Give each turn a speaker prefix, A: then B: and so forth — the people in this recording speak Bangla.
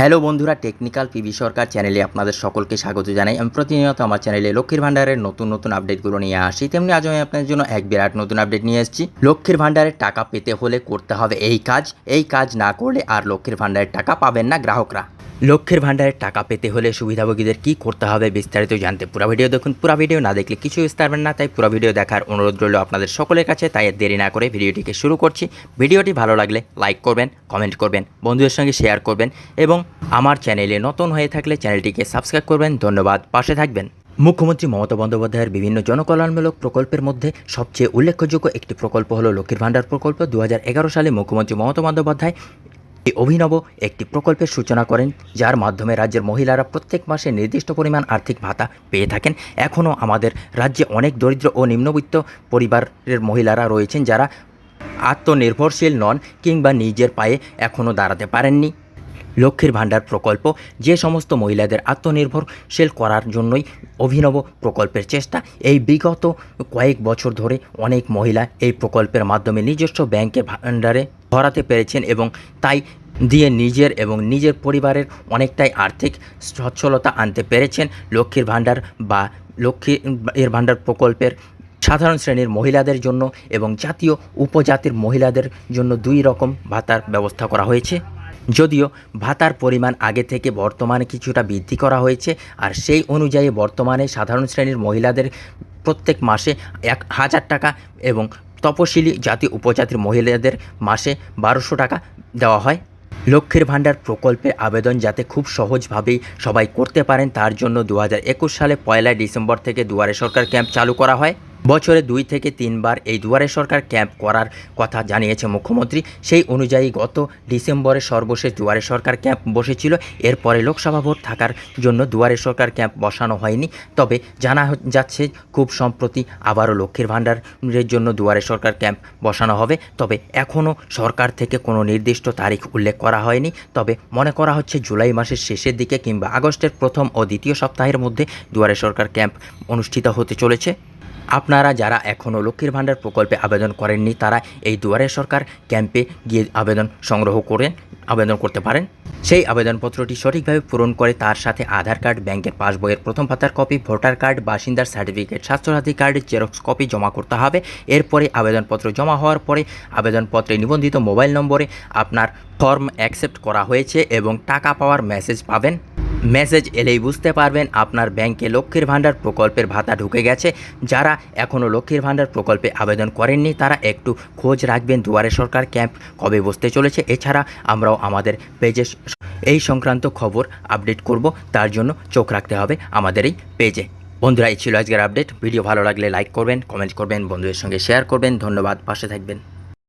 A: হ্যালো বন্ধুরা, টেকনিক্যাল পিবি সরকার চ্যানেলে আপনাদের সকলকে স্বাগত জানাই। আমি প্রতিনিয়ত আমার চ্যানেলে লক্ষ্মীর ভাণ্ডারের নতুন নতুন আপডেটগুলো নিয়ে আসি। তেমনি আজ আমি আপনাদের জন্য এক বিরাট নতুন আপডেট নিয়ে এসেছি। লক্ষ্মীর ভাণ্ডারের টাকা পেতে হলে করতে হবে এই কাজ। এই কাজ না করলে আর লক্ষ্মীর ভাণ্ডারের টাকা পাবেন না গ্রাহকরা। লক্ষ্যের ভাণ্ডারের টাকা পেতে হলে সুবিধাভোগীদের কি করতে হবে বিস্তারিত জানতে পুরো ভিডিও দেখুন। পুরো ভিডিও না দেখলে কিছু বুঝতে পারবেন না, তাই পুরো ভিডিও দেখার অনুরোধ রইল আপনাদের সকলের কাছে। তাই দেরি না করে ভিডিওটিকে শুরু করছি। ভিডিওটি ভালো লাগলে লাইক করবেন, কমেন্ট করবেন, বন্ধুদের সঙ্গে শেয়ার করবেন এবং আমার চ্যানেলে নতুন হয়ে থাকলে চ্যানেলটিকে সাবস্ক্রাইব করবেন। ধন্যবাদ। পাশে থাকবেন। মুখ্যমন্ত্রী মমতা বন্দ্যোপাধ্যায়ের বিভিন্ন জনকল্যাণমূলক প্রকল্পের মধ্যে সবচেয়ে উল্লেখযোগ্য একটি প্রকল্প হলো লক্ষ্মীর ভাণ্ডার প্রকল্প। দু হাজার এগারো সালে মুখ্যমন্ত্রী মমতা বন্দ্যোপাধ্যায় এই অভিনব একটি প্রকল্পের সূচনা করেন, যার মাধ্যমে রাজ্যের মহিলারা প্রত্যেক মাসে নির্দিষ্ট পরিমাণ আর্থিক ভাতা পেয়ে থাকেন। এখনও আমাদের রাজ্যে অনেক দরিদ্র ও নিম্নবিত্ত পরিবারের মহিলারা রয়েছেন যারা আত্মনির্ভরশীল নন কিংবা নিজের পায়ে এখনও দাঁড়াতে পারেননি। লক্ষ্মীর ভাণ্ডার প্রকল্প, যে সমস্ত মহিলাদের আত্মনির্ভরশীল করার জন্যই অভিনব প্রকল্পের চেষ্টা, এই বিগত কয়েক বছর ধরে অনেক মহিলা এই প্রকল্পের মাধ্যমে নিজস্ব ব্যাংকের ভাণ্ডারে ভরাতে পেরেছেন এবং তাই দিয়ে নিজের এবং নিজের পরিবারের অনেকটাই আর্থিক সচ্ছলতা আনতে পেরেছেন। লক্ষ্মীর ভাণ্ডার বা লক্ষ্মী এর ভাণ্ডার প্রকল্পের সাধারণ শ্রেণির মহিলাদের জন্য এবং জাতীয় উপজাতির মহিলাদের জন্য দুই রকম ভাতার ব্যবস্থা করা হয়েছে। যদিও ভাতার পরিমাণ আগে থেকে বর্তমানে কিছুটা বৃদ্ধি করা হয়েছে, আর সেই অনুযায়ী বর্তমানে সাধারণ শ্রেণির মহিলাদের প্রত্যেক মাসে এক হাজার টাকা এবং তপশিলি জাতি উপজাতির মহিলাদের মাসে বারোশো টাকা দেওয়া হয়। লক্ষ্মীর ভাণ্ডার প্রকল্পের আবেদন যাতে খুব সহজভাবেই সবাই করতে পারেন, তার জন্য দু হাজার একুশ সালে পয়লা ডিসেম্বর থেকে দুয়ারে সরকার ক্যাম্প চালু করা হয়। বছরে দুই থেকে তিনবার এই দুয়ারে সরকার ক্যাম্প করার কথা জানিয়েছে মুখ্যমন্ত্রী। সেই অনুযায়ী গত ডিসেম্বরে সর্বশেষ দুয়ারে সরকার ক্যাম্প বসেছিল। এরপরে লোকসভা ভোট থাকার জন্য দুয়ারে সরকার ক্যাম্প বসানো হয়নি। তবে জানা যাচ্ছে, খুব সম্প্রতি আবারও লক্ষ্মীর ভাণ্ডারের জন্য দুয়ারে সরকার ক্যাম্প বসানো হবে। তবে এখনও সরকার থেকে কোনো নির্দিষ্ট তারিখ উল্লেখ করা হয়নি। তবে মনে করা হচ্ছে, জুলাই মাসের শেষের দিকে কিংবা আগস্টের প্রথম ও দ্বিতীয় সপ্তাহের মধ্যে দুয়ারে সরকার ক্যাম্প অনুষ্ঠিত হতে চলেছে। আপনারা যারা এখনও লক্ষ্মীর ভাণ্ডার প্রকল্পে আবেদন করেননি, তারা এই দুয়ারে সরকার ক্যাম্পে গিয়ে আবেদন সংগ্রহ করে আবেদন করতে পারেন। সেই আবেদনপত্রটি সঠিকভাবে পূরণ করে তার সাথে আধার কার্ড, ব্যাংকের পাসবইয়ের প্রথম পাতার কপি, ভোটার কার্ড, বাসিন্দার সার্টিফিকেট, স্বাস্থ্যসাথী কার্ডের জেরক্স কপি জমা করতে হবে। এরপরে আবেদনপত্র জমা হওয়ার পরে আবেদনপত্রে নিবন্ধিত মোবাইল নম্বরে আপনার ফর্ম অ্যাকসেপ্ট করা হয়েছে এবং টাকা পাওয়ার মেসেজ পাবেন। মেসেজ এলেই বুঝতে পারবেন আপনার ব্যাংকে লক্ষ্মীর ভাণ্ডার প্রকল্পের ভাতা ঢুকে গেছে। যারা এখনও লক্ষ্মীর ভাণ্ডার প্রকল্পে আবেদন করেননি, তারা একটু খোঁজ রাখবেন দুয়ারে সরকার ক্যাম্প কবে বসতে চলেছে। এছাড়া আমরাও আমাদের পেজে এই সংক্রান্ত খবর আপডেট করব, তার জন্য চোখ রাখতে হবে আমাদের এই পেজে। বন্ধুরা, এই ছিল আজকের আপডেট। ভিডিও ভালো লাগলে লাইক করবেন, কমেন্ট করবেন, বন্ধুদের সঙ্গে শেয়ার করবেন। ধন্যবাদ, পাশে থাকবেন।